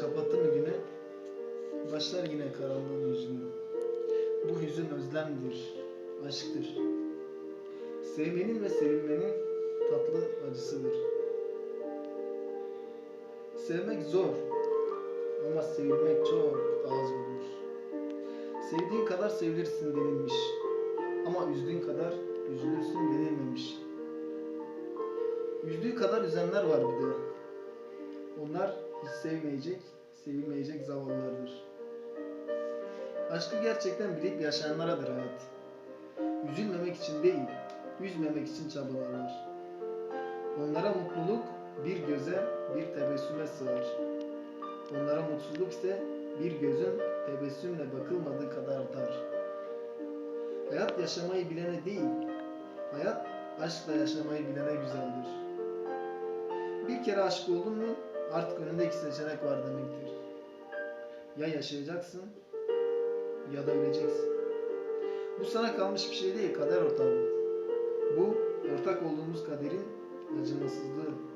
kapattı mı güne, başlar yine karanlığın yüzünü. Bu hüzün özlemdir, aşktır. Sevmenin ve sevilmenin tatlı acısıdır. Sevmek zor ama sevilmek çok daha zordur. Sevdiğin kadar sevilirsin denilmiş ama üzdüğün kadar üzülürsün denilmemiş. Üzdüğü kadar üzenler var bir de. Onlar hiç sevmeyecek, sevilmeyecek zavallılardır. Aşkı gerçekten bilip yaşayanlaradır hayat. Üzülmemek için değil, üzmemek için çabalarlar. Onlara mutluluk bir göze, bir tebessüme sığar. Onlara mutsuzluk ise bir gözün tebessümle bakılmadığı kadar dar. Hayat yaşamayı bilene değil, hayat aşkla yaşamayı bilene güzeldir. Bir kere aşık oldun mu artık önünde iki seçenek var demektir. Ya yaşayacaksın ya da öleceksin. Bu sana kalmış bir şey değil, kader ortağı. Bu ortak olduğumuz kaderin acımasızlığı.